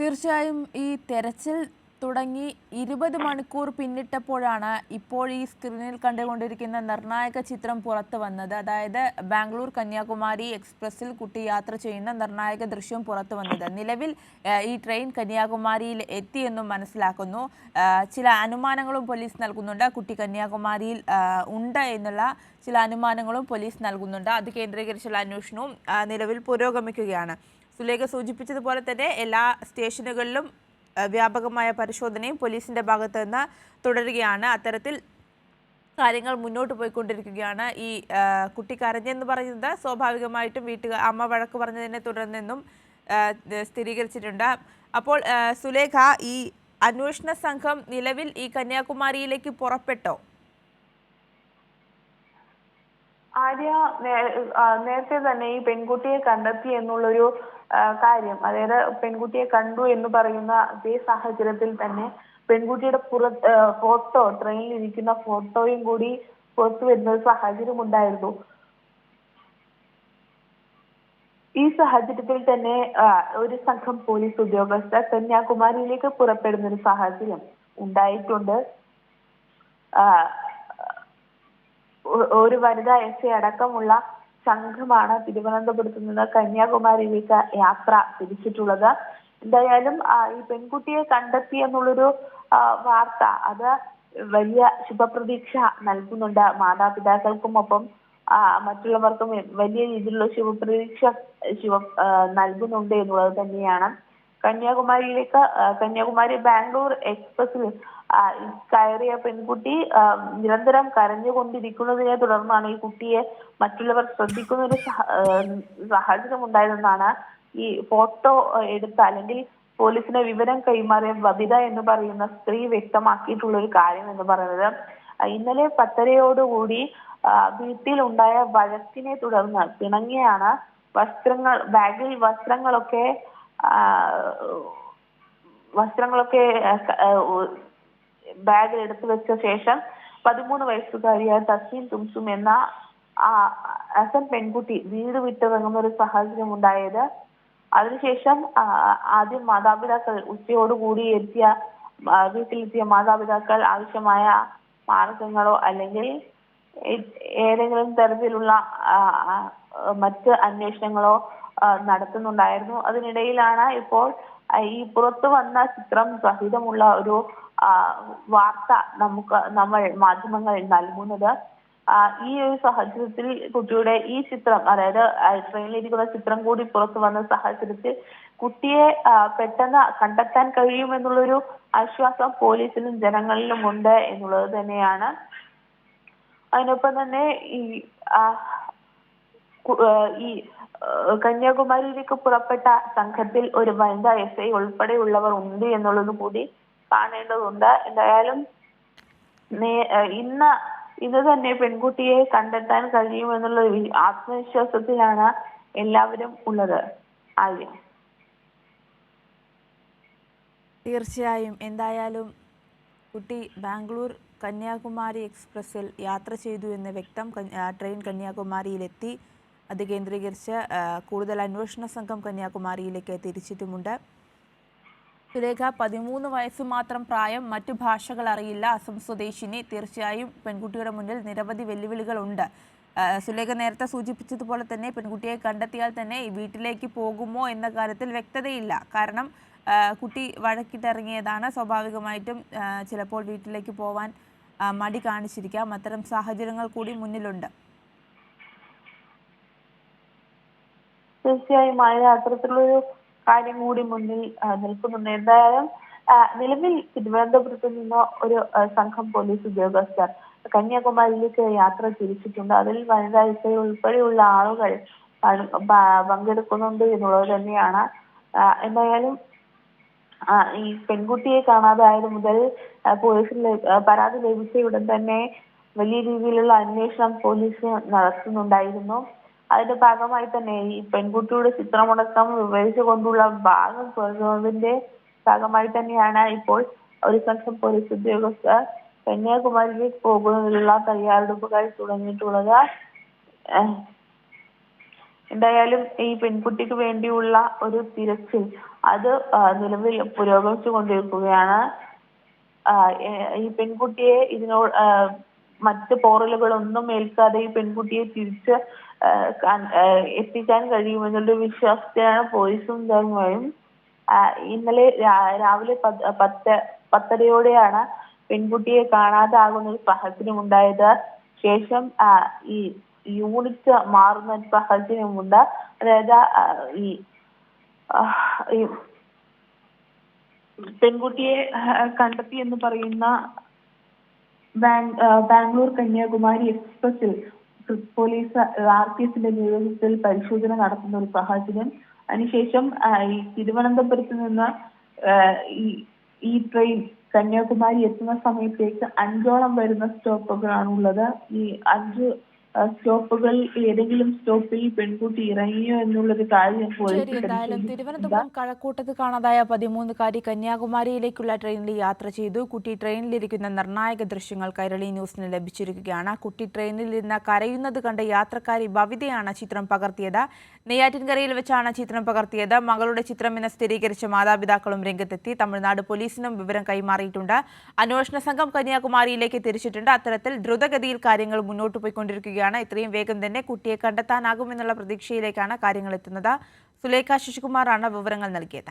തീർച്ചയായും ഈ തെരച്ചിൽ തുടങ്ങി ഇരുപത് മണിക്കൂർ പിന്നിട്ടപ്പോഴാണ് ഇപ്പോൾ ഈ സ്ക്രീനിൽ കണ്ടുകൊണ്ടിരിക്കുന്ന നിർണായക ചിത്രം പുറത്തു വന്നത്. അതായത് ബാംഗ്ലൂർ കന്യാകുമാരി എക്സ്പ്രസിൽ കുട്ടി യാത്ര ചെയ്യുന്ന നിർണായക ദൃശ്യം പുറത്തു വന്നത്. നിലവിൽ ഈ ട്രെയിൻ കന്യാകുമാരിയിൽ എത്തിയെന്നും മനസ്സിലാക്കുന്നു. ചില അനുമാനങ്ങളും പോലീസ് നൽകുന്നുണ്ട്. കുട്ടി കന്യാകുമാരിയിൽ ഉണ്ട് എന്നുള്ള ചില അനുമാനങ്ങളും പോലീസ് നൽകുന്നുണ്ട്. അത് കേന്ദ്രീകരിച്ചുള്ള അന്വേഷണവും നിലവിൽ പുരോഗമിക്കുകയാണ്. സുലേഖ സൂചിപ്പിച്ചതുപോലെ തന്നെ എല്ലാ സ്റ്റേഷനുകളിലും വ്യാപകമായ പരിശോധനയും പോലീസിന്റെ ഭാഗത്ത് നിന്ന് തുടരുകയാണ്. അത്തരത്തിൽ കാര്യങ്ങൾ മുന്നോട്ട് പോയിക്കൊണ്ടിരിക്കുകയാണ്. ഈ കുട്ടി കരഞ്ഞെന്ന് പറയുന്നത് സ്വാഭാവികമായിട്ടും വീട്ടുകാർ അമ്മ വഴക്ക് പറഞ്ഞതിനെ തുടർന്നെന്നും സ്ഥിരീകരിച്ചിട്ടുണ്ട്. അപ്പോൾ സുലേഖ ഈ അന്വേഷണ സംഘം നിലവിൽ ഈ കന്യാകുമാരിയിലേക്ക് പുറപ്പെട്ടോ? ആര്യ നേ- നേരത്തെ തന്നെ ഈ പെൺകുട്ടിയെ കണ്ടെത്തി എന്നുള്ളൊരു കാര്യം. അതായത് പെൺകുട്ടിയെ കണ്ടു എന്ന് പറയുന്ന അതേ സാഹചര്യത്തിൽ തന്നെ പെൺകുട്ടിയുടെ പുറ ഫോട്ടോ ട്രെയിനിൽ ഇരിക്കുന്ന ഫോട്ടോയും കൂടി പുറത്തു വരുന്ന ഒരു സാഹചര്യം ഉണ്ടായിരുന്നു. ഈ സാഹചര്യത്തിൽ തന്നെ ഒരു സംഘം പോലീസ് ഉദ്യോഗസ്ഥർ കന്യാകുമാരിയിലേക്ക് പുറപ്പെടുന്ന ഒരു സാഹചര്യം ഉണ്ടായിട്ടുണ്ട്. ഒരു വനിതാ എസ് ഐ അടക്കമുള്ള സംഘമാണ് തിരുവനന്തപുരത്ത് നിന്ന് കന്യാകുമാരിയിലേക്ക് യാത്ര തിരിച്ചിട്ടുള്ളത്. എന്തായാലും ഈ പെൺകുട്ടിയെ കണ്ടെത്തി എന്നുള്ളൊരു വാർത്ത അത് വലിയ ശുഭപ്രതീക്ഷ നൽകുന്നുണ്ട്. മാതാപിതാക്കൾക്കും ഒപ്പം മറ്റുള്ളവർക്കും വലിയ രീതിയിലുള്ള ശുഭപ്രതീക്ഷ ശുഭ നൽകുന്നുണ്ട് എന്നുള്ളത് തന്നെയാണ്. കന്യാകുമാരിയിലേക്ക് കന്യാകുമാരി ബാംഗ്ലൂർ എക്സ്പ്രസിൽ കയറിയ പെൺകുട്ടി നിരന്തരം കരഞ്ഞുകൊണ്ടിരിക്കുന്നതിനെ തുടർന്നാണ് ഈ കുട്ടിയെ മറ്റുള്ളവർ ശ്രദ്ധിക്കുന്ന ഒരു സാഹചര്യം ഉണ്ടായതെന്നാണ് ഈ ഫോട്ടോ എടുത്ത അല്ലെങ്കിൽ പോലീസിന് വിവരം കൈമാറിയ ബബിത എന്ന് പറയുന്ന സ്ത്രീ വ്യക്തമാക്കിയിട്ടുള്ള ഒരു കാര്യം എന്ന് പറയുന്നത്. ഇന്നലെ പത്തരയോടുകൂടി വീട്ടിലുണ്ടായ വഴക്കിനെ തുടർന്ന് പിണങ്ങിയാണ് വസ്ത്രങ്ങൾ ബാഗിൽ വസ്ത്രങ്ങളൊക്കെ വസ്ത്രങ്ങളൊക്കെ ബാഗിൽ എടുത്തു വെച്ച ശേഷം പതിമൂന്ന് വയസ്സുകാരിയായ തസ്മീൻ തുംസും എന്ന ആ അസൻ പെൺകുട്ടി വീട് വിട്ടിറങ്ങുന്ന ഒരു സാഹചര്യം ഉണ്ടായത്. അതിനുശേഷം ആദ്യം മാതാപിതാക്കൾ ഉച്ചയോടുകൂടി എത്തിയ വീട്ടിലെത്തിയ മാതാപിതാക്കൾ ആവശ്യമായ മാർഗങ്ങളോ അല്ലെങ്കിൽ ഏതെങ്കിലും തരത്തിലുള്ള മറ്റ് അന്വേഷണങ്ങളോ നടത്തുന്നുണ്ടായിരുന്നു. അതിനിടയിലാണ് ഇപ്പോൾ ഈ പുറത്തു വന്ന ചിത്രം സഹിതമുള്ള ഒരു വാർത്ത നമുക്ക് നമ്മൾ മാധ്യമങ്ങൾ നൽകുന്നത്. ഈ ഒരു സാഹചര്യത്തിൽ കുട്ടിയുടെ ഈ ചിത്രം അതായത് ട്രെയിനിലിരിക്കുന്ന ചിത്രം കൂടി പുറത്തു വന്ന സാഹചര്യത്തിൽ കുട്ടിയെ പെട്ടെന്ന് കണ്ടെത്താൻ കഴിയുമെന്നുള്ളൊരു ആശ്വാസം പോലീസിലും ജനങ്ങളിലും ഉണ്ട് എന്നുള്ളത് തന്നെയാണ്. അതിനൊപ്പം തന്നെ ഈ ഈ കന്യാകുമാരിയിലേക്ക് പുറപ്പെട്ട സംഘത്തിൽ ഒരു വനിതാ എസ് ഐ ഉൾപ്പെടെയുള്ളവർ ഉണ്ട് എന്നുള്ളത് കൂടി കാണേണ്ടതുണ്ട്. എന്തായാലും ഇന്ന് ഇന്ന് തന്നെ പെൺകുട്ടിയെ കണ്ടെത്താൻ കഴിയുമെന്നുള്ള ആത്മവിശ്വാസത്തിലാണ് എല്ലാവരും ഉള്ളത്. ആര്യ? തീർച്ചയായും. എന്തായാലും കുട്ടി ബാംഗ്ലൂർ കന്യാകുമാരി എക്സ്പ്രസ്സിൽ യാത്ര ചെയ്തു എന്ന് വ്യക്തം ട്രെയിൻ കന്യാകുമാരിയിലെത്തി. അത് കേന്ദ്രീകരിച്ച് കൂടുതൽ അന്വേഷണ സംഘം കന്യാകുമാരിയിലേക്ക് തിരിച്ചിട്ടുമുണ്ട്. സുലേഖ പതിമൂന്ന് വയസ്സ് മാത്രം പ്രായം മറ്റു ഭാഷകൾ അറിയില്ല. അസം സ്വദേശിനി തീർച്ചയായും പെൺകുട്ടിയുടെ മുന്നിൽ നിരവധി വെല്ലുവിളികളുണ്ട്. ഉണ്ട് സുലേഖ നേരത്തെ സൂചിപ്പിച്ചതുപോലെ തന്നെ പെൺകുട്ടിയെ കണ്ടെത്തിയാൽ തന്നെ വീട്ടിലേക്ക് പോകുമോ എന്ന കാര്യത്തിൽ വ്യക്തതയില്ല. കാരണം കുട്ടി വഴക്കിട്ടിറങ്ങിയതാണ്. സ്വാഭാവികമായിട്ടും ചിലപ്പോൾ വീട്ടിലേക്ക് പോവാൻ മടി കാണിച്ചിരിക്കാം. അത്തരം സാഹചര്യങ്ങൾ കൂടി മുന്നിലുണ്ട്. തീർച്ചയായും ആയ അത്തരത്തിലുള്ളൊരു കാര്യം കൂടി മുന്നിൽ നിൽക്കുന്നുണ്ട്. എന്തായാലും നിലവിൽ തിരുവനന്തപുരത്ത് നിന്ന് ഒരു സംഘം പോലീസ് ഉദ്യോഗസ്ഥർ കന്യാകുമാരിയിലേക്ക് യാത്ര തിരിച്ചിട്ടുണ്ട്. അതിൽ വനിതാ ഐ ഉൾപ്പെടെയുള്ള ആളുകൾ പങ്കെടുക്കുന്നുണ്ട് എന്നുള്ളത് തന്നെയാണ്. എന്തായാലും ഈ പെൺകുട്ടിയെ കാണാതായത് മുതൽ പോലീസിൽ പരാതി ലഭിച്ച ഉടൻ തന്നെ വലിയ രീതിയിലുള്ള അന്വേഷണം പോലീസ് നടത്തുന്നുണ്ടായിരുന്നു. അതിന്റെ ഭാഗമായി തന്നെ ഈ പെൺകുട്ടിയുടെ ചിത്രമടക്കം വിവരിച്ചുകൊണ്ടുള്ള ഭാഗം തുറന്നതിന്റെ ഭാഗമായി തന്നെയാണ് ഇപ്പോൾ ഒരു സംഘം പോലീസ് ഉദ്യോഗസ്ഥർ കന്യാകുമാരിയിൽ പോകുന്നതിനുള്ള തയ്യാറെടുപ്പുകൾ തുടങ്ങിയിട്ടുള്ളത്. എന്തായാലും ഈ പെൺകുട്ടിക്ക് വേണ്ടിയുള്ള ഒരു തിരച്ചിൽ അത് നിലവിൽ പുരോഗമിച്ചു കൊണ്ടിരിക്കുകയാണ്. ഈ പെൺകുട്ടിയെ ഇതിനോട് മറ്റ് പോറലുകളൊന്നും ഏൽക്കാതെ ഈ പെൺകുട്ടിയെ തിരിച്ച് എത്തിക്കാൻ കഴിയുമെന്നുള്ള വിശ്വാസത്തിലാണ് പോലീസും ധർമ്മയും ഇന്നലെ രാവിലെ പത്ത് പത്ത് പത്തരയോടെയാണ് പെൺകുട്ടിയെ കാണാതാകുന്ന ഒരു സാഹചര്യം ഉണ്ടായത് ശേഷം ഈ യൂണിറ്റ് മാറുന്ന ഒരു സാഹചര്യമുണ്ട്. അതായത് ഈ പെൺകുട്ടിയെ കണ്ടെത്തി എന്ന് പറയുന്ന ബാംഗ്ലൂർ കന്യാകുമാരി എക്സ്പ്രസിൽ പോലീസ് ആർ പി എസിന്റെ നേതൃത്വത്തിൽ പരിശോധന നടത്തുന്ന ഒരു സാഹചര്യം. അതിനുശേഷം ഈ തിരുവനന്തപുരത്ത് നിന്ന് ഈ ഈ ട്രെയിൻ കന്യാകുമാരി എത്തുന്ന സമയത്തേക്ക് അഞ്ചോളം വരുന്ന സ്റ്റോപ്പുകളാണുള്ളത്. ഈ അഞ്ച് ആ, സ്റ്റോപ്പുകളിൽ ഏതെങ്കിലും സ്റ്റോപ്പിൽ പെൺകുട്ടി ഇറങ്ങിയോ എന്നുള്ളൊരു കാര്യം ശരി എന്തായാലും. തിരുവനന്തപുരം കഴക്കൂട്ടത്ത് കാണാതായ പതിമൂന്നുകാരി കന്യാകുമാരിയിലേക്കുള്ള ട്രെയിനിൽ യാത്ര ചെയ്തു. കുട്ടി ട്രെയിനിലിരിക്കുന്ന നിർണായക ദൃശ്യങ്ങൾ കൈരളി ന്യൂസിന് ലഭിച്ചിരിക്കുകയാണ്. കുട്ടി ട്രെയിനിൽ ഇരുന്ന കരയുന്നത് കണ്ട യാത്രക്കാരി ഭവിതയാണ് ചിത്രം പകർത്തിയത്. നെയ്യാറ്റിൻകരയിൽ വെച്ചാണ് ചിത്രം പകർത്തിയത്. മകളുടെ ചിത്രം എന്ന് സ്ഥിരീകരിച്ച മാതാപിതാക്കളും രംഗത്തെത്തി. തമിഴ്നാട് പോലീസിനും വിവരം കൈമാറിയിട്ടുണ്ട്. അന്വേഷണ സംഘം കന്യാകുമാരിയിലേക്ക് തിരിച്ചിട്ടുണ്ട്. അത്തരത്തിൽ ദ്രുതഗതിയിൽ കാര്യങ്ങൾ മുന്നോട്ട് പോയിക്കൊണ്ടിരിക്കുകയാണ്. ഇത്രയും വേഗം തന്നെ കുട്ടിയെ കണ്ടെത്താനാകുമെന്നുള്ള പ്രതീക്ഷയിലേക്കാണ് കാര്യങ്ങൾ എത്തുന്നത്. സുലേഖ ശശികുമാറാണ് വിവരങ്ങൾ നൽകിയത്.